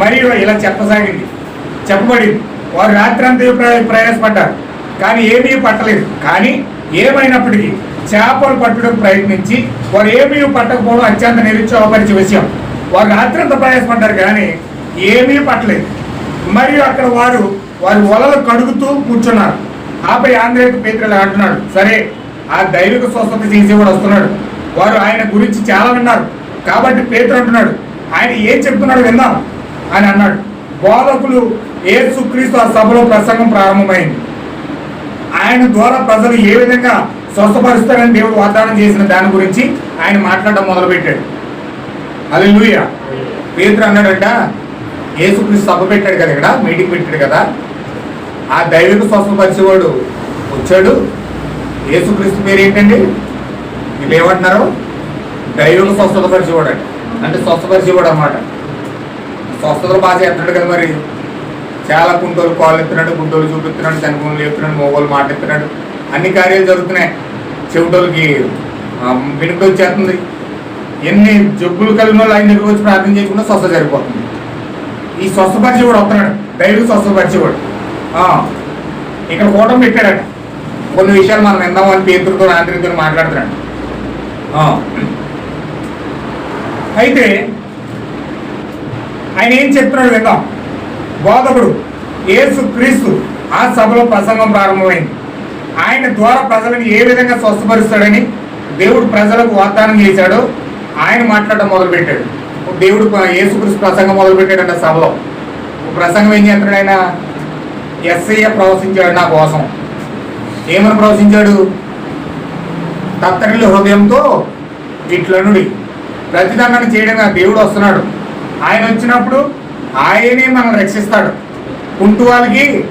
మరియు ఇలా చెప్పసాగింది. చెప్పబడింది. వారు రాత్రి అంతా ప్రయాసపడ్డారు. కానీ ఏమీ పట్టలేదు. కానీ ఏమైనప్పటికీ చేపలు పట్టడం ప్రయత్నించి వారు ఏమీ పట్టకపోవడం అత్యంత నిరుత్సాహపరిచే విషయం. వారు రాత్రి అంతా ప్రయాసపడ్డారు కానీ ఏమీ పట్టలేదు. మరియు అక్కడ వారు వారి వలలు కడుగుతూ కూర్చున్నారు. ఆపై ఆంధ్రేయ పేతులు అంటున్నాడు సరే ఆ దైవిక స్వస్థత చేసేవాడు వస్తున్నాడు. వారు ఆయన గురించి చాలా విన్నారు. కాబట్టి పేతురు అంటున్నాడు ఆయన ఏం చెప్తున్నాడు విన్నాం. అని అన్నాడు. బోధకులు ఏసుక్రీస్తు ఆ సభలో ప్రసంగం ప్రారంభమైంది. ఆయన ద్వారా ప్రజలు ఏ విధంగా స్వస్థపరుస్తారని దేవుడు వాగ్దానం చేసిన దాని గురించి ఆయన మాట్లాడడం మొదలుపెట్టాడు. అది లూయ పేతురు అన్నాడంట ఏసుక్రీస్తు సభ పెట్టాడు కదా ఇక్కడ మీటింగ్ పెట్టాడు కదా. ఆ దైవిక స్వస్థపరిచేవాడు వచ్చాడు. ఏసుక్రీస్తు పేరు ఏంటండి? మీరు ఏమంటున్నారు? దైవిక స్వస్థత పరిచేవాడు అంటే స్వస్థపరిచేవాడు అన్నమాట. స్వస్థతలు బాగా చేస్తున్నాడు కదా మరి. చాలా కుంటోలు కాళ్ళు ఎత్తున్నాడు గుంటోలు చూపిస్తున్నాడు చనిపోలు చెప్తున్నాడు మోగోలు మాట అన్ని కార్యాలు జరుగుతున్నాయి. చెవిటోళ్ళకి వినుక వచ్చేస్తుంది. ఎన్ని జబ్బులు కలిగిన వాళ్ళు ఆయన వచ్చి ప్రార్థన చేసుకుంటే స్వస్థ సరిపోతుంది. ఈ స్వస్థపరిచేవాడు వస్తున్నాడు. దైవిక స్వస్థపరిచేవాడు కూడా ఇక్కడ కూటమి పెట్టాడట. కొన్ని విషయాలు మనం విందామని పేతులతో ఆంధ్రతో మాట్లాడుతున్నాడు. అయితే ఆయన ఏం చెప్తున్నాడు విందాం బోధకుడు యేసు క్రీస్తు ఆ సభలో ప్రసంగం ప్రారంభమైంది. ఆయన ద్వారా ప్రజలను ఏ విధంగా స్వస్థపరుస్తాడని దేవుడు ప్రజలకు వాగ్దానం చేశాడో ఆయన మాట్లాడడం మొదలుపెట్టాడు. దేవుడు యేసుక్రీస్తు ప్రసంగం మొదలుపెట్టాడంట సభలో. ప్రసంగం ఏం చేస్తాడు ఆయన? ఎస్ఐ ప్రవశించాడు నా కోసం. ఏమని ప్రవశించాడు తత్తరిల్లు హృదయంతో ఇట్లనుడి. ప్రతిదండన చేయడం దేవుడు వస్తున్నాడు. ఆయన వచ్చినప్పుడు ఆయనే మనం రక్షిస్తాడు. కుంటు వాళ్ళకి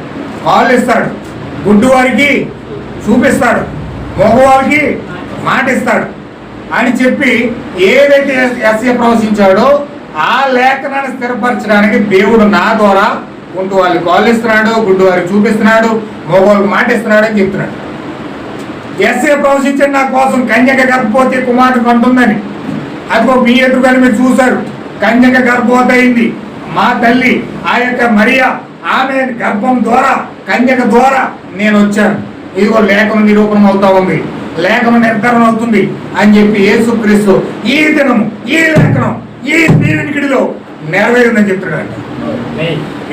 కాళ్ళు ఇస్తాడు. గుడ్డు వారికి చూపిస్తాడు. మగవాళ్ళకి మాట ఇస్తాడు. అని చెప్పి ఏదైతే ఎస్ఏ ప్రవశించాడో ఆ లేఖనాన్ని స్థిరపరచడానికి దేవుడు నా ద్వారా కుంటు వాళ్ళకి కాళ్ళు ఇస్తున్నాడు గుడ్డు వారికి చూపిస్తున్నాడు మగవాళ్ళకి మాట ఇస్తున్నాడు అని చెప్తున్నాడు. ఎస్ఏ ప్రవశించండి నా కోసం కన్యక గర్భవతి కుమారుడు కంటుందని అదిగో మీ ఎదురుగానే మీరు చూశారు. కన్యక గర్భవతి అయింది మా తల్లి ఆ యొక్క మరియా ఆమె గర్భం ద్వారా కన్యక ద్వారా నేను వచ్చాను. ఇదిగో లేఖనం నిరూపణం అవుతా ఉంది. లేఖనం నిర్ధారణ అవుతుంది అని చెప్పి యేసుక్రీస్తు ఈ దినము ఈ లేఖనం ఈ దీవెనికిడిలో నెరవేరిందని చెప్తున్నాడు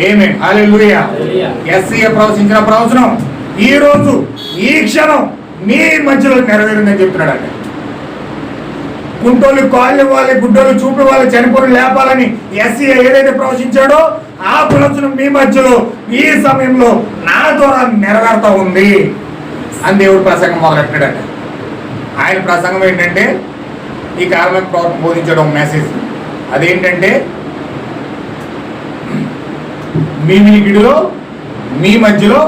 ఏమే హల్లెలూయా హల్లెలూయా. ఎస్సీఏ ప్రవచించిన ప్రవచనం ఈ రోజు ఈ క్షణం మీ మధ్యలో నెరవేరిందని చెప్తున్నాడు కుంటోళ్ళు కాళ్ళు ఇవ్వాలి గుడ్డోళ్ళు చూపి వాళ్ళు చనిపోయి లేపాలని ఎస్సీ ఏదైతే ప్రవేశించాడో ఆ ప్రవచనం మీ మధ్యలో ఈ సమయంలో నా ద్వారా నెరవేరుతా ఉంది. అని దేవుడు ప్రసంగం మొదలెట్టాడట ఆయన ప్రసంగం ఏంటంటే ఈ కార్మిక ప్రవర్తన బోధించడం మెసేజ్ అదేంటంటే మీ వినికిడిలో మీ మధ్యలో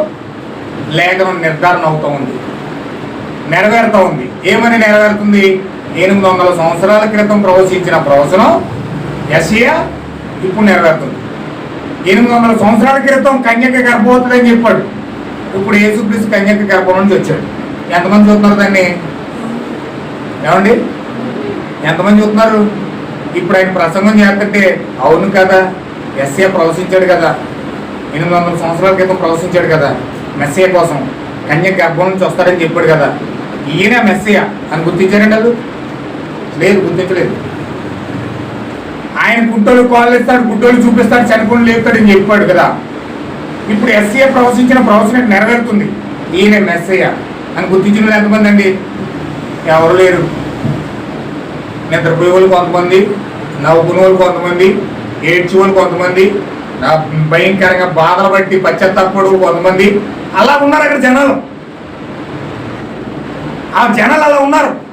లేఖనం నిర్ధారణ అవుతూ ఉంది. నెరవేరుతూ ఉంది. ఏమని నెరవేరుతుంది? ఎనిమిది వందల సంవత్సరాల క్రితం ప్రవచించిన ప్రవచనం యసియా ఇప్పుడు నెరవేరుతుంది. ఎనిమిది వందల సంవత్సరాల క్రితం కన్యక గర్భవతుడు చెప్పాడు. ఇప్పుడు యేసుక్రీస్తు కన్యక గర్భం నుంచి వచ్చాడు. ఎంతమంది చూస్తున్నారు దాన్ని? ఏమండి? ఎంతమంది చూస్తున్నారు? ఇప్పుడు ఆయన ప్రసంగం చేస్తుంటే అవును కదా ఎస్ఏ ప్రవశించాడు కదా. ఎనిమిది వందల సంవత్సరాల క్రితం ప్రవశించాడు కదా మెస్సే కోసం కన్య గర్భం నుంచి వస్తాడని చెప్పాడు కదా. ఈయన మెస్సయ అని గుర్తించారండి అది లేదు గుర్తించలేదు. ఆయన గుడ్డోలు కాలేస్తాడు గుడ్డోలు చూపిస్తాడు చనిపోయిన లేపుతాడు అని చెప్పాడు కదా. ఇప్పుడు ఎస్సీ ప్రవచించిన ప్రవచనం నెరవేరుతుంది. ఈయన ఎస్ఐ అని గుర్తించిన వాళ్ళు ఎంతమంది అండి? ఎవరు లేరు. నిద్రపోయే వాళ్ళు కొంతమంది నవ్వుకునే వాళ్ళు కొంతమంది ఏడ్చి వాళ్ళు కొంతమంది నా భయంకరంగా బాధలు పట్టి పశ్చాత్తాపడు కొంతమంది. అలా ఉన్నారు అక్కడ జనాలు. ఆ జనాలు అలా ఉన్నారు.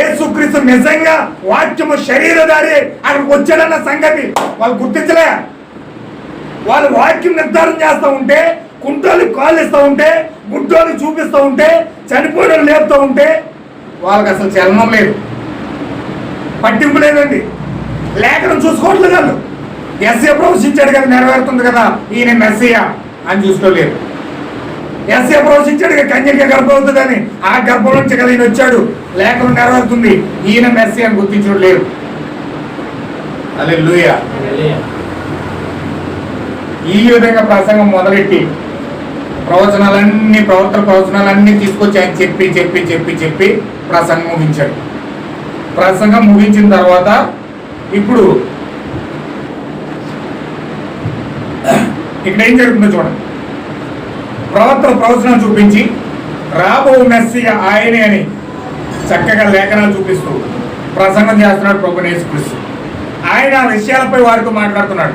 ఏసుక్రీస్తు నిజంగా వాక్యము శరీరధారి అక్కడికి వచ్చాడన్న సంగతి వాళ్ళు గుర్తించలే. వాళ్ళు వాక్యం నిర్ధారణ చేస్తూ ఉంటే కుంటోళ్ళు కాళ్ళు ఇస్తూ ఉంటే గుడ్డోళ్ళు చూపిస్తూ ఉంటే చనిపోయిన లేపుతూ ఉంటే వాళ్ళకి అసలు చలనం లేదు. పట్టింపు లేదండి. లేఖనం చూసుకోవట్లేదు వాళ్ళు. ఎస్ఏ ప్రవేశించాడు కదా నెరవేరుతుంది కదా ఈయన మెస్సయ్య అని చూసుకోలేరు ఎస్ఏ ప్రవశించాడు ఇక కన్యక గర్భవతుందని ఆ గర్భం నుంచి కదా ఈయన వచ్చాడు. లేఖనం నెరవేరుతుంది. ఈయన మెస్సీ అని గుర్తించడం లేరు అదే ఈ విధంగా ప్రసంగం మొదలెట్టి ప్రవచనాలన్నీ ప్రవర్తన ప్రవచనాలన్నీ తీసుకొచ్చి ఆయన చెప్పి చెప్పి చెప్పి చెప్పి ప్రసంగం ముగించాడు. ప్రసంగం ముగించిన తర్వాత ఇప్పుడు ఇక్కడ ఏం జరుగుతుందో చూడండి. ప్రవర్తన ప్రవచనం చూపించి రాబో మెస్సిగా ఆయనే అని చక్కగా లేఖనాలు చూపిస్తూ ప్రసంగం చేస్తున్నాడు ప్రభునేసు యేసుక్రీస్తు. ఆయన ఆ విషయాలపై వారితో మాట్లాడుతున్నాడు.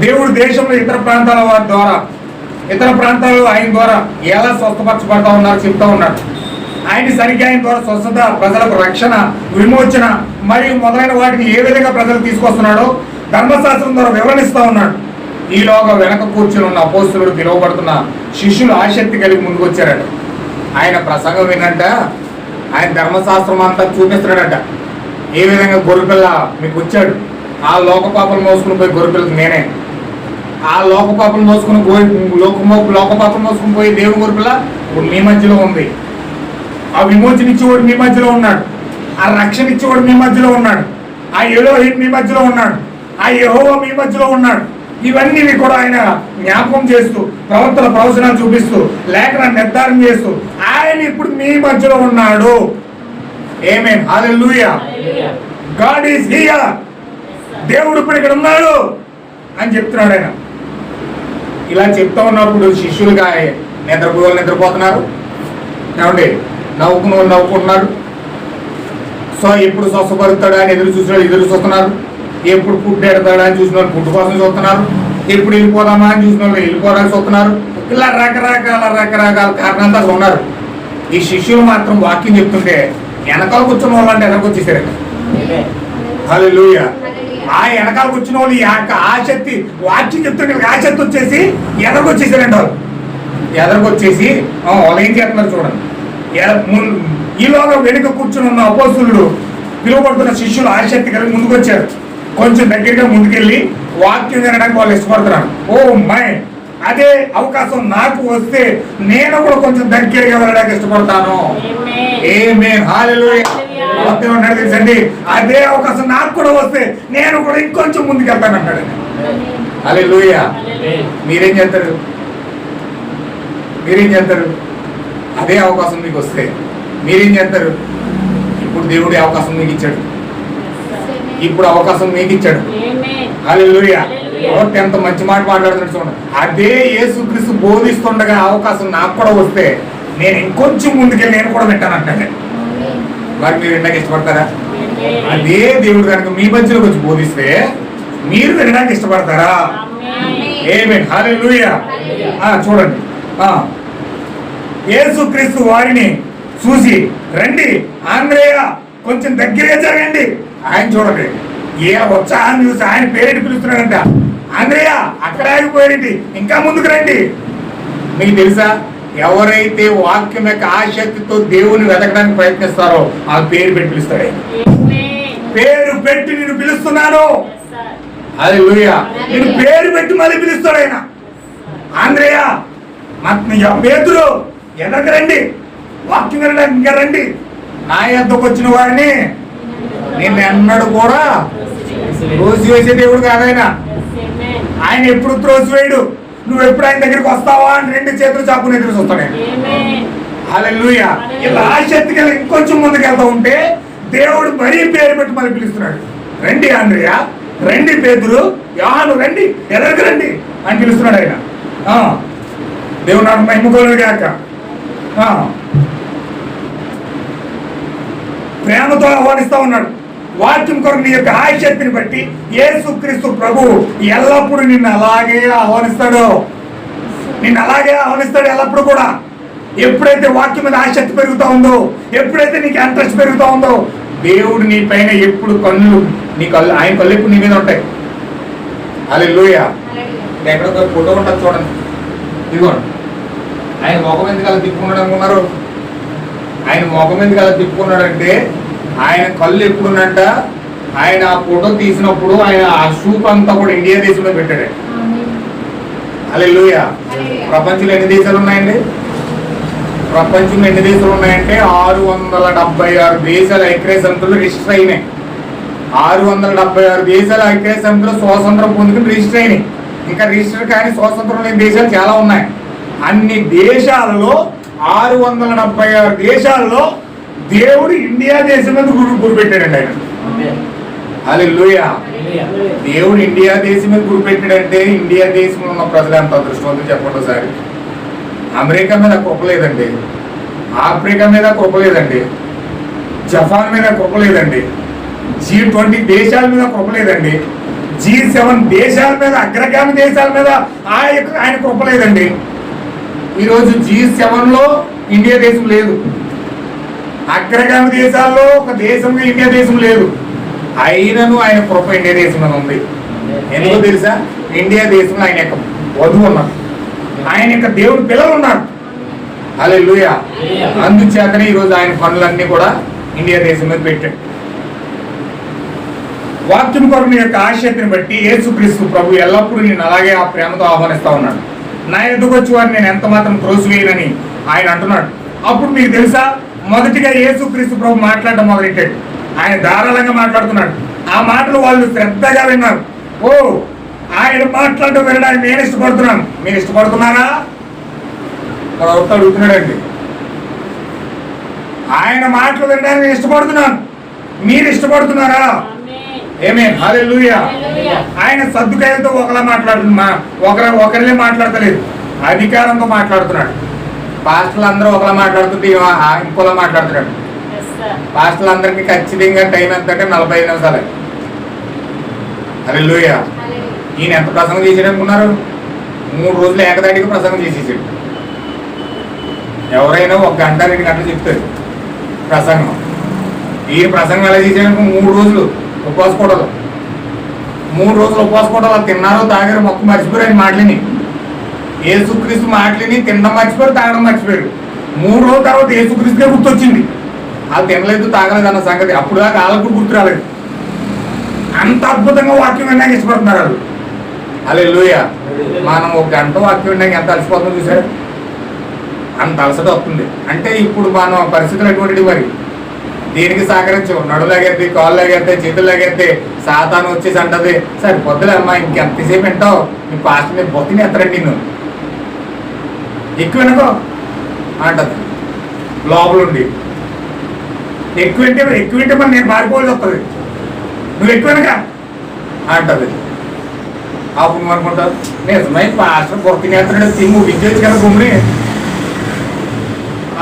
దేవుడు దేశంలో ఇతర ప్రాంతాల వారి ద్వారా ఇతర ప్రాంతాల్లో ఆయన ద్వారా ఎలా స్వస్థపరచబడతా ఉన్నారు చెప్తా ఉన్నాడు. ఆయన సరిగ్గా ఆయన ద్వారా స్వస్థత ప్రజలకు రక్షణ విమోచన మరియు మొదలైన వాటిని ఏ విధంగా ప్రజలు తీసుకొస్తున్నాడో ధర్మశాస్త్రం ద్వారా వివరణిస్తూ ఉన్నాడు. ఈలోగా వెనక కూర్చుని ఉన్న అపోస్తుడు పిలువబడుతున్న శిష్యులు ఆసక్తి కలిగి ముందుకొచ్చారట. ఆయన ప్రసంగం వినంట ఆయన ధర్మశాస్త్రం అంతా చూపిస్తున్నాడట. ఏ విధంగా గొర్రెపిల్ల మీకు వచ్చాడు? ఆ లోక పాపలు మోసుకుని పోయి గొర్రెపిల్లకి నేనే. ఆ లోక పాపలు మోసుకుని పోయి లోకమో లోక పాపలు మోసుకుని పోయి దేవుని గొర్రెపిల్ల ఇప్పుడు మీ మధ్యలో ఉంది. ఆ విమోచన ఇచ్చేవాడు మీ మధ్యలో ఉన్నాడు. ఆ రక్షణ ఇచ్చేవాడు మీ మధ్యలో ఉన్నాడు. ఆ ఏడో మీ మధ్యలో ఉన్నాడు. ఆ యెహోవా మీ మధ్యలో ఉన్నాడు. ఇవన్నీ కూడా ఆయన జ్ఞాపకం చేస్తూ ప్రవర్తన ప్రవచనాలు చూపిస్తూ లేఖన నిర్ధారణ చేస్తూ ఆయన ఇప్పుడు మీ మధ్యలో ఉన్నాడు. ఏమే గాడ్ ఈస్ హియర్ దేవుడు ఇప్పుడు ఇక్కడ ఉన్నాడు అని చెప్తున్నాడు ఆయన. ఇలా చెప్తా ఉన్నప్పుడు శిష్యులుగా నిద్రపోవాలి నిద్రపోతున్నారు. ఏమండి? నవ్వుకుని నవ్వుకుంటున్నారు. సో ఎప్పుడు స్వస్థపరుతాడా అని ఎదురు చూసిన వాళ్ళు ఎదురు చూస్తున్నారు. ఎప్పుడు ఫుడ్ ఎడతాడా అని చూసిన వాళ్ళు ఫుడ్ కోసం చూస్తున్నారు. ఎప్పుడు వెళ్ళిపోదామా అని చూసిన వాళ్ళు వెళ్ళిపోవడానికి చూస్తున్నారు. ఇలా రకరకాల రకరకాల కారణాలతో ఉన్నారు. ఈ శిష్యులు మాత్రం వాక్యం చెప్తుంటే వెనకాల కూర్చున్న వాళ్ళంటే వెనక వచ్చేసారు. లూయ ఆ వెనకాల కూర్చున్న వాళ్ళు ఈ యొక్క ఆసక్తి వాక్యం చెప్తుంటే ఆసక్తి వచ్చేసి ఎదరికొచ్చేసారండి వాళ్ళు. ఎదరికి వాళ్ళు ఏం చేస్తున్నారు చూడండి. ఈలోగా వెనుక కూర్చుని ఉన్న అపోసులు పిలువబడుతున్న శిష్యులు ఆసక్తి కలిగి ముందుకొచ్చారు. కొంచెం దగ్గరగా ముందుకెళ్ళి వాక్యం వినడానికి వాళ్ళు ఇష్టపడుతున్నారు. ఓ మై అదే అవకాశం నాకు వస్తే నేను కూడా కొంచెం దగ్గరగా వెళ్ళడానికి ఇష్టపడతాను. ఏమే తెలుసండి? అదే అవకాశం నాకు కూడా వస్తే నేను కూడా ఇంకొంచెం ముందుకు వెళ్తాను అంటాడు. లూయ మీరేం చేస్తారు? మీరేం చేస్తారు? అదే అవకాశం మీకు వస్తే మీరేం చేస్తారు? ఇప్పుడు దేవుడి అవకాశం మీకు ఇచ్చాడు. ఇప్పుడు అవకాశం మీకు ఇచ్చాడు ఎంత మంచి మాట మాట్లాడుతున్నాడు చూడండి. అదే యేసుక్రీస్తు బోధిస్తుండగా అవకాశం నాకు కూడా వస్తే నేను ఇంకొంచెం ముందుకెళ్ళి నేను కూడా వింటానంటాడు మరి మీరు వినడానికి ఇష్టపడతారా? అదే దేవుడు కనుక మీ మధ్యలోకి వచ్చి బోధిస్తే మీరు వినడానికి ఇష్టపడతారా? ఏమే ఆ, చూడండి. యేసుక్రీస్తు వారిని చూసి రండి. ఆంధ్రేయ కొంచెం దగ్గరగా జరగండి. ఆయన చూడండి. ఏ ఉత్సాహం చూసి ఆయన పేరెంట్ పిలుస్తున్నాడంట. ఆంధ్రేయ అక్కడ ఆగిపోయారండి ఇంకా ముందుకు రండి. మీకు తెలుసా? ఎవరైతే వాక్యం యొక్క ఆసక్తితో దేవుని వెతకడానికి ప్రయత్నిస్తారో ఆ పేరు పెట్టి పిలుస్తాడు. పేరు పెట్టి నేను పిలుస్తున్నాను. అది నేను పేరు పెట్టి మళ్ళీ పిలుస్తాడు ఆయన. ఆంధ్రేయ పేతురు ఎదరికి రండి. వాక్యం వినడానికి ఇంకా రండి. నా యొద్దకు వచ్చిన వారిని నేను ఎన్నడూ కూడా రోజు వేసే దేవుడు కాదైనా ఆయన. ఎప్పుడు త్రోసివేయడు? నువ్వు ఎప్పుడు ఆయన దగ్గరికి వస్తావా అని రెండు చేతులు చాపుని ఎదురు చూస్తాను అలా లూయ ఇలా ఆసక్తి ఇంకొంచెం ముందుకెళ్తా ఉంటే దేవుడు మరీ పేరు పెట్టి మరి పిలుస్తున్నాడు. రండి ఆంధ్రయ రండి పేదరు యాను రండి. ఎదరికి రండి అని పిలుస్తున్నాడు ఆయన. ఆ, దేవుడు నాడు మహిమగోలు గాక ఆ. ప్రేమతో ఆహ్వానిస్తా ఉన్నాడు. వాక్యం కొరకు నీ యొక్క ఆసక్తిని బట్టి యేసుక్రీస్తు ప్రభు ఎల్లప్పుడూ నిన్ను అలాగే ఆహ్వానిస్తాడు. నిన్ను అలాగే ఆహ్వానిస్తాడు ఎల్లప్పుడూ కూడా. ఎప్పుడైతే వాక్యం మీద ఆసక్తి పెరుగుతా ఉందో ఎప్పుడైతే నీకు ఇంట్రెస్ట్ పెరుగుతా ఉందో దేవుడు నీ పైన ఎప్పుడు కళ్ళు నీ కళ్ళు ఆయన కళ్ళు ఎప్పుడు నీ మీద ఉంటాయి. అలా లూయ ఎక్కడ ఒక ఫోటో ఉంటుంది చూడండి. ఇదిగోండి. ఆయన ముఖం ఎందుకు అలా తిప్పుకున్నాడు అనుకున్నారు? ఆయన ముఖం ఎందుకు అలా తిప్పుకున్నాడంటే ఆయన కళ్ళు ఎప్పుడున్నట్ట ఆయన ఆ ఫోటో తీసినప్పుడు ఆయన ఆ షూప్ అంతా కూడా ఇండియా దేశంలో పెట్టాడు. అలా ప్రపంచంలో ఎన్ని దేశాలు ఉన్నాయండి? ప్రపంచంలో ఎన్ని దేశాలు ఉన్నాయంటే ఆరు వందల డెబ్బై ఆరు దేశాల ఐక్య సమితులు రిజిస్టర్ అయినాయి. ఆరు వందల డెబ్బై ఆరు దేశాల ఐక్య సమితిలో స్వాతంత్రం పొందుకుని రిజిస్టర్ అయినాయి. ఇంకా రిజిస్టర్ కానీ స్వాతంత్రం లేని దేశాలు? చాలా ఉన్నాయి. అన్ని దేశాలలో ఆరు వందల డెబ్బై ఆరు దేశాలలో దేవుడు ఇండియా దేశం మీద గురు గురి పెట్టాడండి ఆయన హల్లెలూయా. దేవుడు ఇండియా దేశం మీద గురి పెట్టాడంటే ఇండియా దేశంలో ఉన్న ప్రజలు ఎంత అదృష్టవంతులు చెప్పండి ఒకసారి. అమెరికా మీద కృప లేదండి ఆఫ్రికా మీద కృప లేదండి జపాన్ మీద కృప లేదండి జీ ట్వంటీ దేశాల మీద కృప లేదండి జీ సెవెన్ దేశాల మీద అగ్రగామి దేశాల మీద ఆయన ఆయన కృప లేదండి ఈరోజు జీ సెవెన్లో ఇండియా దేశం లేదు. అగ్రగామి దేశాల్లో ఒక దేశంగా ఇండియా దేశం లేదు. అయినను ఆయన కృప ఇండియా దేశం ఉంది. ఎందుకో తెలుసా? ఇండియా దేశంలో ఆయన యొక్క వధువు ఉన్నారు ఆయన యొక్క దేవుడు పిల్లలు ఉన్నారు. లూయ అందుచేతనే ఈరోజు ఆయన పనులన్నీ కూడా ఇండియా దేశం మీద పెట్టాడు. వాక్యం కొరకు యొక్క ఆశయతను బట్టి యేసుక్రీస్తు ప్రభు ఎల్లప్పుడూ నేను అలాగే ఆ ప్రేమతో ఆహ్వానిస్తా ఉన్నాడు. నా ఎదుగు వచ్చి వారిని నేను ఎంత మాత్రం త్రోసివేయనని ఆయన అంటున్నాడు. అప్పుడు మీకు తెలుసా? మొదటిగా యేసుక్రీస్తు ప్రభు మాట్లాడడం మొదలెట్టాడు. ఆయన ధారాళంగా మాట్లాడుతున్నాడు. ఆ మాటలు వాళ్ళు శ్రద్ధగా విన్నారు. ఓ ఆయన మాట్లాడడం వినడానికి నేను ఇష్టపడుతున్నాను. మీరు ఇష్టపడుతున్నారా? ఒకడు అడుగుతున్నాడండి. ఆయన మాటలు వినడానికి ఇష్టపడుతున్నాను. మీరు ఇష్టపడుతున్నారా? ఏమే హల్లెలూయా ఆయన సర్దుకాయలతో ఒకలా మాట్లాడుతున్నా ఒకరి ఒకరిలే మాట్లాడతలేదు. అధికారంతో మాట్లాడుతున్నాడు. పాస్టర్లు అందరూ ఒకలా మాట్లాడుతుంటే ఇంకోలా మాట్లాడుతున్నాడు. పాస్టర్లు అందరికీ ఖచ్చితంగా టైం ఎంత అంటే నలభై ఐదు నిమిషాలే. హల్లెలూయ ఈయన ఎంత ప్రసంగం చేసాడు అనుకున్నారు? మూడు రోజులు ఏకదాటిగా ప్రసంగం చేసేసాడు. ఎవరైనా ఒక గంట రెండు గంటలు చెప్తారు. ప్రసంగం. ఈయన ప్రసంగం ఎలా చేసాడు అనుకో మూడు రోజులు. ఉపవాస కూడలు మూడు రోజులు ఉపవాస కూడలు తిన్నారో తాగారో మొక్క మర్చిపోయారు ఆయన మాటలని. ఏసుక్రీస్తు మాటలని తినడం మర్చిపోయారు తాగడం మర్చిపోయారు. మూడు రోజుల తర్వాత ఏసుక్రీస్తుకే గుర్తొచ్చింది. అది తినలేదు తాగలేదు అన్న సంగతి. అప్పుడు దాకా వాళ్ళకు గుర్తు రాలేదు. అంత అద్భుతంగా వాక్యం విన్నాక ఇష్టపడుతున్నారు వాళ్ళు. అలే మనం ఒక గంట వాక్యం విన్నాక ఎంత అలసిపోతుందో చూసారు అంత అలసట వస్తుంది. అంటే ఇప్పుడు మనం పరిస్థితులు ఎటువంటి మరి? దీనికి సహకరించు నడు లాగేద్ది కాళ్ళు లాగేస్తే చేతులు సాతాను వచ్చేసి అంటది సరే పొద్దులే అమ్మా ఇంకెంతసేపు వింటావు? నీ పాస్ట్ మీద బొత్తిని ఎత్తరండి నిన్ను? ఎక్కువ వినకో? అంటది. లోపలుండి. ఎక్కువ వింటే ఎక్కువ వింటే మరి నేను మారిపోవాల్సి వస్తుంది. నువ్వు ఎక్కువ వినక? అంటది. అప్పుడు నువ్వు అనుకుంటావు నిజమై పాస్టర్ బొత్తిని ఎత్తడు తిమ్ము ముగించవచ్చు కదా భూమిని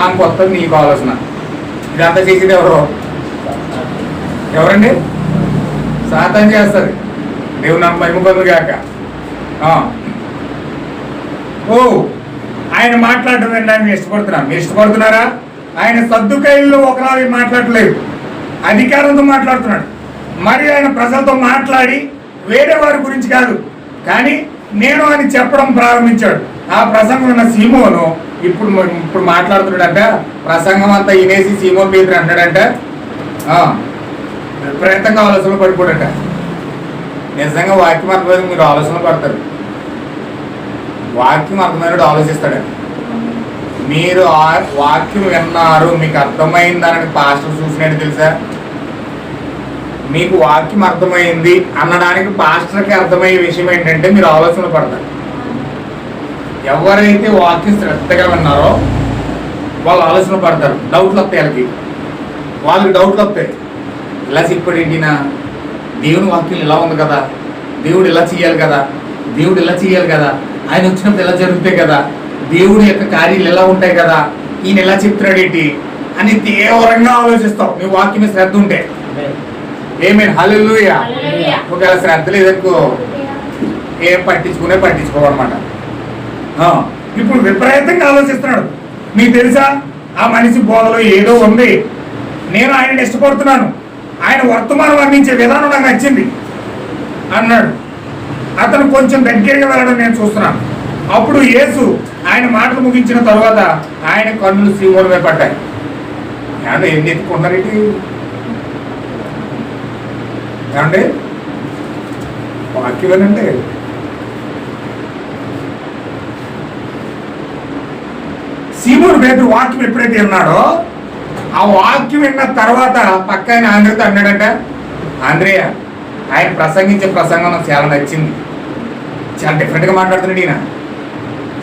ఆమె కొత్త నీకు ఆలోచన. ఇదంతా చేసేది ఎవరు. ఎవరండి? సాతం చేస్తుంది. దేవుని నాకు మహిమ ఓ ఆయన మాట్లాడటం ఆయన ఇష్టపడుతున్నా మీరు ఇష్టపడుతున్నారా? ఆయన సర్దుకైల్లో ఒకలాగే మాట్లాడలేదు. అధికారంతో మాట్లాడుతున్నాడు. మరి ఆయన ప్రజలతో మాట్లాడి వేరే వారి గురించి కాదు. కానీ నేను అని చెప్పడం ప్రారంభించాడు. ఆ ప్రసంగం ఉన్న సీమోను ఇప్పుడు ఇప్పుడు మాట్లాడుతున్నాడంట ప్రసంగం అంతా వినేసి సీమో పేరు అంటాడంట విపరీతంగా ఆలోచనలు పడిపోడట నిజంగా వాక్యం అర్థమైంది మీరు ఆలోచనలు పడతారు. వాక్యం అర్థమైనడు ఆలోచిస్తాడు మీరు ఆ వాక్యం విన్నారు మీకు అర్థమైందని పాస్టర్ చూసినట్టు తెలుసా? మీకు వాక్యం అర్థమైంది అనడానికి పాస్టర్కి అర్థమయ్యే విషయం ఏంటంటే మీరు ఆలోచన పడతారు. ఎవరైతే వాక్యం శ్రద్ధగా విన్నారో వాళ్ళు ఆలోచన పడతారు. డౌట్లు వస్తాయి వాళ్ళకి. వాళ్ళకి డౌట్లు వస్తాయి. ఇలా ఇప్పుడు ఏంటినా దేవుని వాక్యం ఇలా ఉంది కదా. దేవుడు ఇలా చేయాలి కదా. దేవుడు ఇలా చేయాలి కదా. ఆయన వచ్చినప్పుడు ఇలా జరుగుతాయి కదా. దేవుడి యొక్క కార్యాలు ఎలా ఉంటాయి కదా? ఈయన ఎలా చెప్తున్నాడు ఏంటి? అని తీవ్రంగా ఆలోచిస్తావు నీ వాక్యం శ్రద్ధ ఉంటే. ఏమేమి హల్లెలూయా ఒకవేళ శ్రద్ధ లేదనుకో ఏం పట్టించుకునే పట్టించుకోవన్నమాట. ఆ, ఇప్పుడు విపరీతంగా ఆలోచిస్తున్నాడు. మీకు తెలుసా? ఆ మనిషి బోధలో ఏదో ఉంది. నేను ఆయనని ఇష్టపడుతున్నాను. ఆయన వర్తమానం వర్ణించే విధానం నాకు నచ్చింది అన్నాడు. అతను కొంచెం దగ్గరగా వెళ్ళడం నేను చూస్తున్నాను. అప్పుడు యేసు ఆయన మాటలు ముగించిన తర్వాత ఆయన కన్నులు సింహమే పడ్డాయి. ఏమంటే ఏం ఎత్తుకున్నారేంటి ఏమండి? వాక్యం వినండి సీమోను పేరు వాక్యం ఎప్పుడైతే విన్నాడో ఆ వాక్యం విన్న తర్వాత పక్క ఆయన ఆంధ్రతో అన్నాడంట ఆంధ్రేయ ఆయన ప్రసంగించే ప్రసంగం నాకు చాలా నచ్చింది. చాలా డిఫరెంట్గా మాట్లాడుతున్నాడు ఈయన.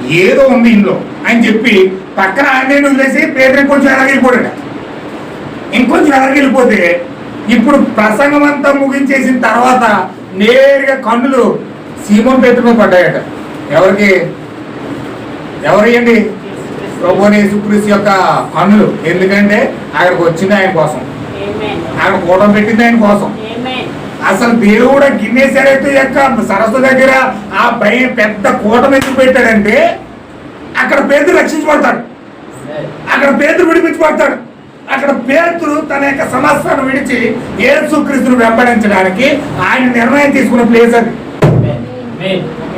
ఏదో ఉంది ఇందులో. అని చెప్పి పక్కన ఆయన వదిలేసి పేదరికి కొంచెం ఎలాగ వెళ్ళిపోయాడు ఇంకొంచెం ఎలాగ వెళ్ళిపోతే ఇప్పుడు ప్రసంగం అంతా ముగించేసిన తర్వాత నేరుగా కన్నులు సీమం పేతులో పడ్డాయట. ఎవరికి? ఎవరియండి ప్రభుని యేసుక్రీస్తు యొక్క కన్నులు ఎందుకంటే అక్కడికి వచ్చింది ఆయన కోసం. అక్కడ కూటం పెట్టింది ఆయన కోసం. అసలు దేవుడు గిన్నెసరైతే యొక్క సరస్సు దగ్గర ఆ భయం పెద్ద కూటం ఎందుకు పెట్టాడంటే అక్కడ పేదలు రక్షించబడతాడు. అక్కడ పేదలు విడిపించబడతాడు. అక్కడ పేతురు తన యొక్క సమస్యను విడిచి యేసుక్రీస్తును వెంబడించడానికి ఆయన నిర్ణయం తీసుకున్న ప్లేస్ అది.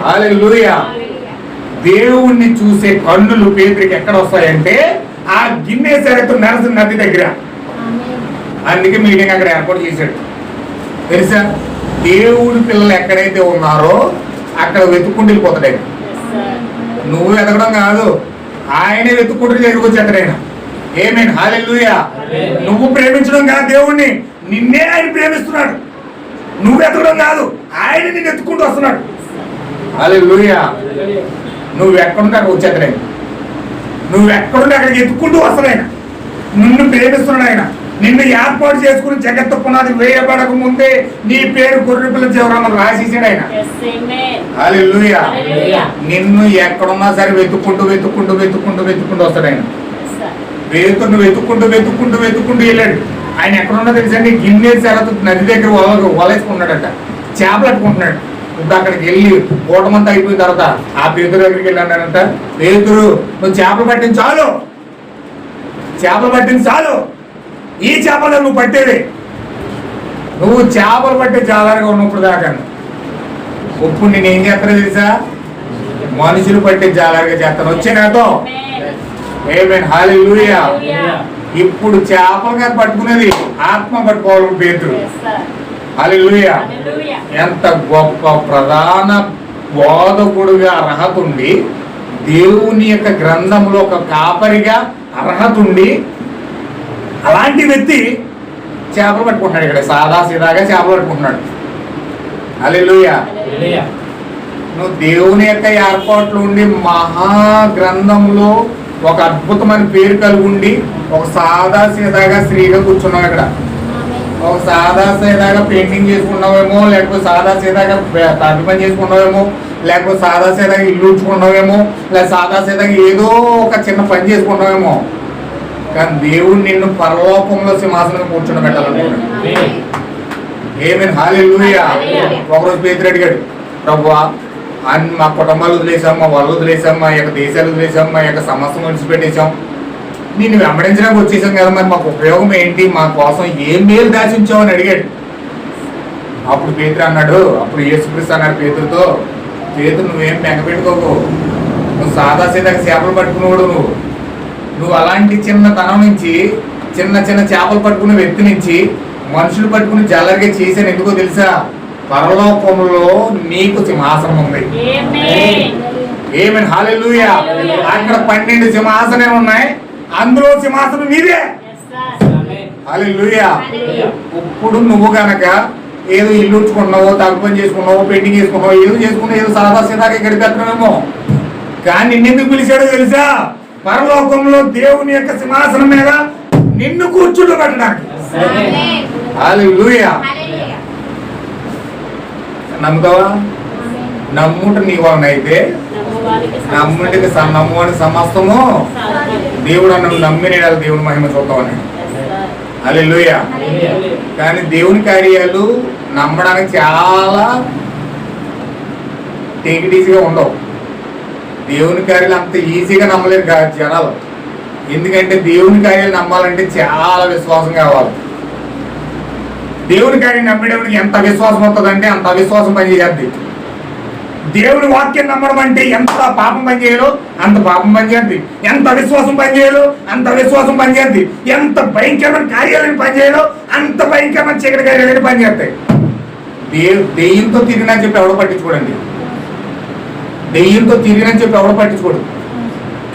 హల్లెలూయా దేవుణ్ణి చూసే కన్నులు పేదరికి ఎక్కడ వస్తాయంటే ఆ గిన్నె సరితో నరసిన నది దగ్గర. అందుకే మీటింగ్ అక్కడ ఏర్పాటు చేశాడు. తెలుసా? దేవుడి పిల్లలు ఎక్కడైతే ఉన్నారో అక్కడ వెతుక్కుంటూ వెళ్ళిపోతాడు ఆయన. నువ్వు వెతకడం కాదు ఆయనే వెతుక్కుంటూ ఆయన. ఏమేన్ హాలెల్లుయా నువ్వు ప్రేమించడం కాదు దేవుణ్ణి నిన్నే ఆయన ప్రేమిస్తున్నాడు. నువ్వు ఎతకడం కాదు ఆయన నిన్ను ఎత్తుకుంటూ వస్తున్నాడు. హాలెల్లుయా నువ్వు ఎక్కడుంటే అక్కడ ఆయన నువ్వు ఎక్కడుంటే అక్కడికి ఎత్తుకుంటూ వస్తాడు ఆయన నిన్ను ప్రేమిస్తున్నాడు ఆయన. నిన్ను ఏర్పాటు చేసుకుని జగత్తు పునాది వేయబడక ముందే నీ పేరు గొర్రె పిల్ల జీవరామం రాసేసాడు ఆయన. నిన్ను ఎక్కడున్నా సరే వెతుక్కుంటూ వెతుక్కుంటూ వెతుక్కుంటూ వెతుక్కుంటూ వస్తాడు ఆయన. పేతును వెతుక్కుంటూ వెతుక్కుంటూ వెతుక్కుంటూ వెళ్ళాడు. ఆయన ఎక్కడున్నా తెలుసండి గిన్నె శరత్ నది దగ్గర వల వలేసుకుంటున్నాడట. చేపలు పట్టుకుంటున్నాడు. ఇప్పుడు అక్కడికి వెళ్ళి ఓటమంతా అయిపోయిన తర్వాత ఆ పేతురు దగ్గరికి వెళ్ళాడంట పేతురు నువ్వు చేపలు పట్టిన చాలు. చేపలు పట్టిన చాలు. ఈ చేపలు నువ్వు పట్టేది నువ్వు చేపలు పట్టే జాలరుగా ఉన్నప్పుడు దాకా ఇప్పుడు నేను ఏం చేస్తానో తెలుసా? మనుషులు పట్టే జాలరుగా చేస్తాను. వచ్చే నాతో. ఏమేన్ ఇప్పుడు చేపలు కాదు పట్టుకునేది. ఆత్మ పట్టుకోవాలి పేతురు హాలెలూయా ఎంత గొప్ప ప్రధాన బోధకుడుగా అర్హత ఉండి దేవుని యొక్క గ్రంథంలో ఒక కాపరిగా అర్హత ఉండి అలాంటి వ్యక్తి చేపలు పట్టుకుంటున్నాడు ఇక్కడ. సాదా సీదాగా చేపలు పట్టుకుంటున్నాడు. అలెలుయా నువ్వు దేవుని యొక్క ఏర్పాట్లు ఉండి మహా గ్రంథంలో ఒక అద్భుతమైన పేరు కలిగి ఉండి ఒక సాదా సీదాగా స్త్రీగా కూర్చున్నావు ఇక్కడ. ఒక సాదా సీదాగా పెయింటింగ్ చేసుకున్నావేమో లేకపోతే సాదా సీదాగా తాటి పని చేసుకున్నావేమో లేకపోతే సాదా సీదాగా ఇల్లు ఉంచుకున్నావేమో లేదా సాదా సీదాగా ఏదో ఒక చిన్న పని చేసుకున్నావేమో. కానీ దేవుడు నిన్ను పరలోకంలో సింహాసనం కూర్చుని పెట్టాలనుకున్నాడు ఏమేమి హాలెలూయా. ఒకరోజు పేతురు అడిగాడు ప్రభువా అన్ని మా కుటుంబాలు వదిలేసాం మా వాళ్ళు వదిలేసాం మా యొక్క దేశాలు వదిలేసాం మా యొక్క సమస్యను విడిచిపెట్టేశాం. నిన్ను వెంబడించడానికి వచ్చేసాం కదా మరి మాకు ఉపయోగం ఏంటి? మా కోసం ఏం మేలు దాచి ఉంచావు అని అడిగాడు. అప్పుడు పేతురు అన్నాడు అప్పుడు యేసుక్రీస్తు అన్నాడు పేతురుతో పేతురు నువ్వేం పెట్టుకోకు. నువ్వు సాదా సీదాగా చేపలు పట్టుకున్నాడు నువ్వు. నువ్వు అలాంటి చిన్నతనం నుంచి చిన్న చిన్న చేపలు పట్టుకునే వ్యక్తి నుంచి మనుషులు పట్టుకుని జల్లరిగా చేశాను. ఎందుకో తెలుసా? పరలోకంలో నీకు సింహాసనం ఉంది. ఏమని హాలెలూయా అక్కడ పన్నెండు సింహాసనాలు ఉన్నాయి. అందులో సింహాసనం నీదే. హాలెలూయా ఇప్పుడు నువ్వు గనక ఏదో ఇల్లు ఉంచుకున్నావో తగ్గు పని చేసుకున్నావో పెయింటింగ్ చేసుకున్నావో ఏదో చేసుకున్నావు ఏదో సరదా సీదాగా ఇక్కడికి వెళ్తున్నామేమో కానీ నిన్నెందుకు పిలిచాడో తెలుసా? పరలోకంలో దేవుని యొక్క సింహాసనం మీద నిన్ను కూర్చుండబెట్టడానికి హాలెలూయా నమ్ముతావా? నమ్ముట నీ వలన అయితే నమ్ముడికి స- నమ్ముని సమస్తము దేవుడు అన్న నమ్మిన యెడల దేవుని మహిమ చూద్దామని. హల్లెలూయా. కానీ దేవుని కార్యాలు నమ్మడానికి చాలా టేక్ ఈజీగా ఉండవు. దేవుని కార్యాలు అంత ఈజీగా నమ్మలేరు కా- జనాలు. ఎందుకంటే దేవుని కార్యాలు నమ్మాలంటే చాలా విశ్వాసం కావాలి. దేవుని కార్యం నమ్మేటప్పటికి ఎంత విశ్వాసం వస్తుందంటే అంత విశ్వాసం పనిచేయద్ది. దేవుని వాక్యం నమ్మడం అంటే ఎంత పాపం పనిచేయాలో అంత పాపం పనిచేద్ది ఎంత విశ్వాసం పనిచేయాలో అంత విశ్వాసం పనిచేద్ది ఎంత భయంకరమైన కార్యాలను పనిచేయాలో అంత భయంకరమైన చీకటి కార్యాలను పనిచేస్తాయి దేవు దెయ్యంతో తిరిగినా చెప్పి ఎవడో పట్టించుకోడండి. దెయ్యంతో తిరిగినా చెప్పి ఎవడ పట్టించుకోడు.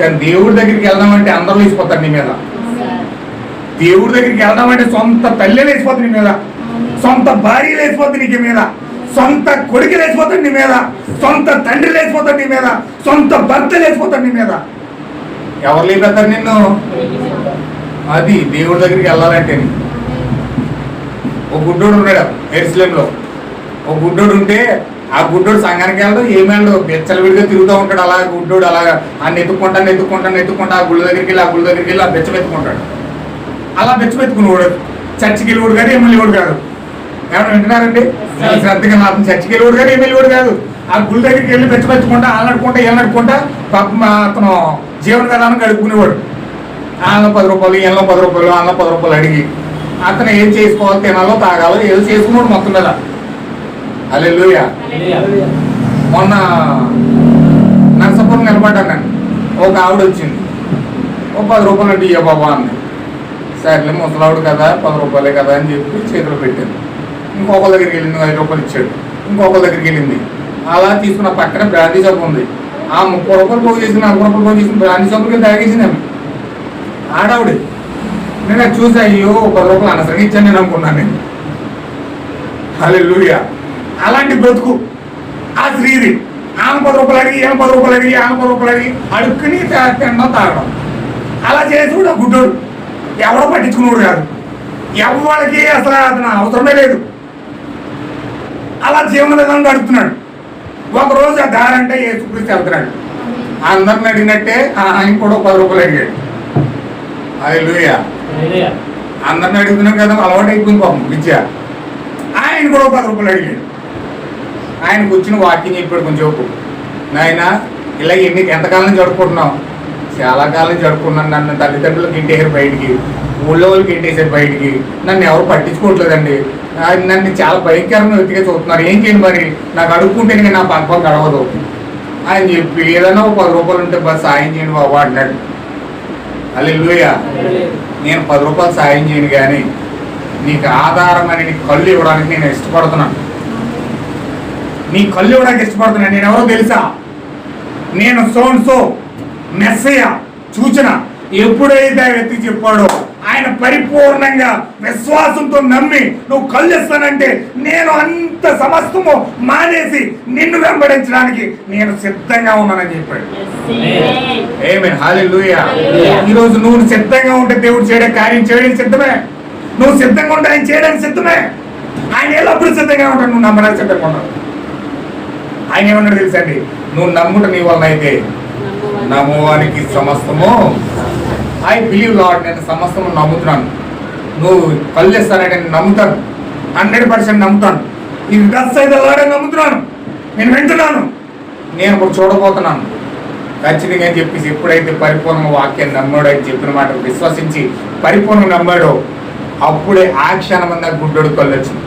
కానీ దేవుడి దగ్గరికి వెళ్దామంటే అందరూ వేసిపోతారు నీ మీద. దేవుడి దగ్గరికి వెళ్దామంటే సొంత తల్లి వేసిపోతుంది నీ మీద. సొంత భార్య లేచిపోతుంది నీ మీద. సొంత కొడుకు లేచిపోతాడు నీ మీద. సొంత తండ్రి లేచిపోతాడు నీ మీద సొంత భర్త లేచిపోతాడు నీ మీద. ఎవరు లేపెత్తారు నిన్ను? అది దేవుడి దగ్గరికి వెళ్ళాలంటే. ఒక గుడ్డోడు ఉన్నాడు ఎరుసలేంలో. ఒక గుడ్డోడు ఉంటే ఆ గుడ్డోడు సంఘానికి వెళ్ళడం ఏమి వెళ్ళడు. బెచ్చలు విడిగా తిరుగుతూ ఉంటాడు అలా గుడ్డోడు అలాగా. ఆ నెత్తుకుంటా నెత్తుకుంటా నెత్తుకుంటా ఆ గుళ్ళ దగ్గరికి వెళ్ళి ఆ గుళ్ళ దగ్గరికి వెళ్ళి ఆ బెచ్చమెత్తుకుంటాడు అలా బెచ్చమెత్తుకునేవాడు చర్చికి వెళ్ళివాడు కాదు ఏమి వెళ్ళివాడు కాదు. ఏమన్నా వింటున్నారండి? శ్రద్ధగా నా అతను చర్చికి వెళ్ళివాడు కాదు ఏమి వెళ్ళివాడు కాదు. ఆ గుళ్ళ దగ్గరికి వెళ్ళి బెచ్చమెత్తుకుంటా వాళ్ళని నడుకుంటా వీళ్ళని నడుకుంటా పాపం అతను జీవన విధానం గడుపుకునేవాడు. ఆమె పది రూపాయలు ఈయనలో పది రూపాయలు ఆమె పది రూపాయలు అడిగి అతను ఏం చేసుకోవాలి తినాలో తాగాలో ఏదో చేసుకున్నాడు మొత్తం మీద. అల్లెలుయ మొన్న నరసపురం నిలబడ్డాను నేను. ఒక ఆవిడ వచ్చింది. ఓ పది రూపాయలు అంటే ఇయ్య బాబా అంది. సర్లే ముసలావుడు కదా పది రూపాయలే కదా అని చెప్పి చేతిలో పెట్టాను. ఇంకొకరి దగ్గరికి వెళ్ళింది ఐదు రూపాయలు ఇచ్చాడు. ఇంకొకరి దగ్గరికి వెళ్ళింది. అలా తీసుకున్న పక్కన బ్రాండీ షాప్ ఉంది. ఆ ముప్పై రూపాయలు పోగు చేసి నలభై రూపాయలు పోగు చేసిన బ్రాండీ షాప్కి తాగేసింది ఆమె. ఆడవిడ. నేను అది చూసి అయ్యో పది రూపాయలు అనవసరంగా ఇచ్చాను నేను అనుకున్నాను నేను. హల్లెలూయా. అలాంటి బ్రతుకు. ఆ స్త్రీది. ఆమె పది రూపాయలు అడిగి ఏం పది రూపాయలు అడిగి ఆమె పది రూపాయలు అడిగి అడుక్కుని తా- తినడం తాగడం. అలా చేసి కూడా గుడ్డోడు. ఎవడో పట్టించుకున్నాడు కాదు. ఎవరికి అసలు అతను అవసరమే లేదు. అలా జీవన విధానం గడుపుతున్నాడు. ఒకరోజు ఆ దారి అంటే ఏసుక్రీస్తు వెళ్తున్నాడు. అందరిని అడిగినట్టే ఆయన కూడా పది రూపాయలు అడిగాడు. అది అందరిని అడుగుతున్నాం కదా అలవాటు అయిపోయింది పాపం విద్య. ఆయన కూడా పది రూపాయలు అడిగాడు. ఆయనకు వచ్చిన వాకింగ్ చెప్పాడు కొంచెం చెప్పు. నాయన ఇలా ఎన్ని ఎంతకాలం జరుపుకుంటున్నావు? చాలా కాలం జరుపుకున్నాను. నన్ను తల్లిదండ్రులకు ఇంటేసారు బయటికి ఊళ్ళో వాళ్ళకి ఇంటేసారు బయటికి. నన్ను ఎవరు పట్టించుకోవట్లేదండి. ఆ, నన్ను చాలా భయంకరంగా వ్యక్తిగా చూస్తున్నారు. ఏం చేయండి మరి? నాకు అడుక్కుంటే నేను నా పంపం గడవదు. ఆయన చెప్పి ఏదైనా ఒక పది రూపాయలు ఉంటే బస్ సాయం చేయండి బాబు అన్నాడు అల్లెలుయా నేను పది రూపాయలు సాయం చేయను కానీ నీకు ఆధారం అని నీకు కళ్ళు ఇవ్వడానికి నేను ఇష్టపడుతున్నాను. నీ కళ్ళు ఇవ్వడానికి ఇష్టపడుతున్నాను. నేను ఎవరో తెలుసా? నేను సోన్ సో మెస్సయ్య సూచన. ఎప్పుడైతే ఆ వ్యక్తి చెప్పాడో ఆయన పరిపూర్ణంగా విశ్వాసంతో నమ్మి నువ్వు కళ్ళు ఇస్తానంటే నేను అంత సమస్తము మానేసి నిన్ను వెంబడించడానికి నేను సిద్ధంగా ఉన్నానని చెప్పాడు. Amen hallelujah hallelujah. ఈ రోజు నువ్వు సిద్ధంగా ఉంటే దేవుడు చేయడే కార్యం చేయడానికి సిద్ధమే. నువ్వు సిద్ధంగా ఉంటే ఆయన చేయడానికి సిద్ధమే. ఆయన ఎల్లప్పుడు సిద్ధంగా ఉంటాడు నువ్వు నమ్మడానికి సిద్ధంగా ఉన్నావు ఆయన ఏమన్నాడు తెలుసండి నువ్వు నమ్ముట నీ వలన అయితే నమ్మువానికి సమస్తము ఐ బిలీవ్ లాడ్ నేను సమస్తము నమ్ముతున్నాను. నువ్వు కళ్ళు ఇస్తానని నేను నమ్ముతాను. హండ్రెడ్ పర్సెంట్ నమ్ముతాను. ఇది దస్ అయితే లాడని నమ్ముతున్నాను. నేను వింటున్నాను. నేను ఇప్పుడు చూడబోతున్నాను. ఖచ్చితంగా అని చెప్పేసి ఎప్పుడైతే పరిపూర్ణ వాక్యాన్ని నమ్మాడో అని చెప్పిన మాట విశ్వసించి పరిపూర్ణ నమ్మాడో అప్పుడే ఆ క్షణమందా గుడ్డోడు కళ్ళు వచ్చింది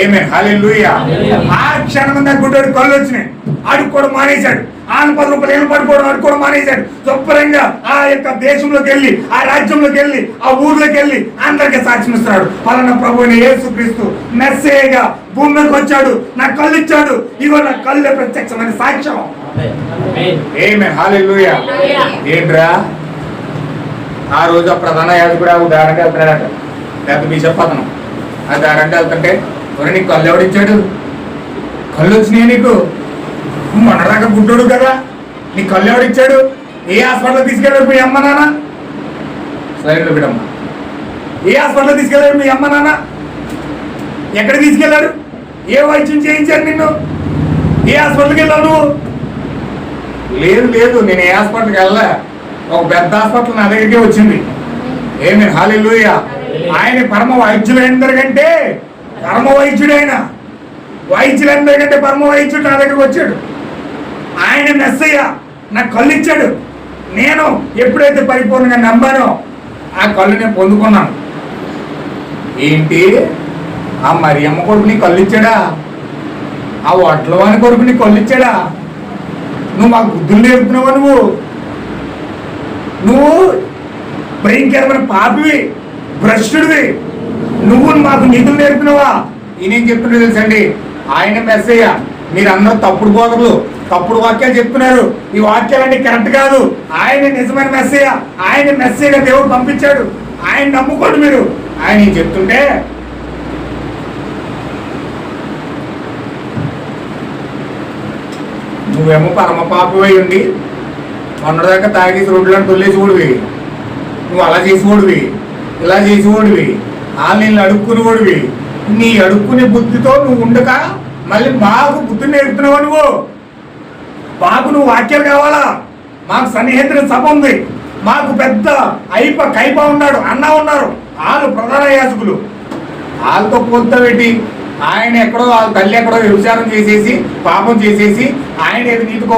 ఏమే హల్లెలూయా హల్లెలూయా. ఆ క్షణమందా గుడ్డోడు కళ్ళు వచ్చినాయి అడుక్కోవడం మానేశాడు. ఆన పది రూపాయలు ఏళ్ళు పడిపోవడం అడుక్కోవడం మానేశాడు. శుభ్రంగా ఆ యొక్క దేశంలోకి వెళ్ళి ఆ రాజ్యంలోకి వెళ్ళి ఆ ఊర్లోకి వెళ్ళి అందరికి సాక్ష్యం ఇస్తున్నాడు పలానా ప్రభుని యేసుక్రీస్తు మెస్సేగా భూమి మీదకి వచ్చాడు. నా కళ్ళు ఇచ్చాడు. ఇగో నా కళ్ళే ప్రత్యక్షమైన సాక్ష్యం. ఏమే హాలెలూయా. ఏంట్రా? ఆ రోజు ఆ ప్రధాన యాజకుడు ఆ ఉదాహరణకి వెళ్తున్నాడట. పెద్ద బిషప్ అతను ఆ దారంటే వెళ్తుంటే ఒరే నీకు కళ్ళు ఎవడిచ్చాడు కళ్ళు వచ్చినాయి నీకు? నువ్వు మొన్నదాకా గుడ్డోడు కదా. నీ కళ్ళు ఎవడిచ్చాడు ఏ హాస్పిటల్ తీసుకెళ్ళాడు మీ అమ్మ నాన్న? సైడ్లో బిడమ్మ ఏ హాస్పిటల్ తీసుకెళ్ళాడు మీ అమ్మ నాన్న? ఎక్కడ తీసుకెళ్ళాడు? ఏ వైద్యం చేయించారు నిన్ను? ఏ హాస్పిటల్కి వెళ్ళావు నువ్వు? లేదు లేదు. నేను ఏ హాస్పిటల్కి వెళ్ళా ఒక పెద్ద హాస్పిటల్ నా దగ్గరికే వచ్చింది. ఏమి హాలెలూయ. ఆయన పరమ వైద్యులందరికంటే పరమ వైద్యుడు ఆయన వైద్యులందరికంటే పరమ వైద్యుడు నా దగ్గరికి వచ్చాడు. ఆయన మెస్సయ్య నాకు కళ్ళు ఇచ్చాడు నేను ఎప్పుడైతే పరిపూర్ణంగా నమ్మానో ఆ కళ్ళు నేను పొందుకున్నాను. ఏంటి? ఆ మరియమ్మ కొడుకు నీ కళ్ళు ఇచ్చాడా ఆ వడ్లవాణి కొడుకు నీ కళ్ళు ఇచ్చాడా నువ్వు మాకు బుద్ధులు నేర్పుతున్నావా నువ్వు? నువ్వు భయంకరమైన పాపివి భ్రష్టుడివి. నువ్వు మాకు నిధులు నేర్పినవా ఈయనేం చెప్తున్నా తెలుసండి. ఆయన మెస్సయ్య మీరందరూ తప్పుడు బోధకులు. తప్పుడు వాక్యాలు చెప్తున్నారు. ఈ వాక్యాలన్నీ కరెక్ట్ కాదు. ఆయన నిజమైన మెస్సీయ ఆయన మెస్సీగా దేవుడు పంపించాడు. ఆయన నమ్ముకోండి మీరు. ఆయన చెప్తుంటే నువ్వేమో పరమ పాపమై ఉండి మొన్నదాకా తాగేసి రోడ్లను తొల్లేసి ఓడివి. నువ్వు అలా చేసి ఓడివి. ఇలా చేసి ఓడివి. వాళ్ళు అడుక్కుని ఓడివి. నీ అడుక్కునే బుద్ధితో నువ్వు ఉండక మళ్ళీ మాకు బుద్ధిని నేర్పుతున్నావు నువ్వు? మాకు నువ్వు వాక్యాలు కావాలా? మాకు సన్నిహితుల సభ ఉంది. మాకు పెద్ద అయిప కైప ఉన్నాడు అన్న ఉన్నారు. వాళ్ళు ప్రధాన యాజకులు. వాళ్ళతో పోల్తావేటి ఆయన ఎక్కడో వాళ్ళ తల్లి ఎక్కడో వ్యభిచారం చేసేసి పాపం చేసేసి ఆయన ఏది నీతికో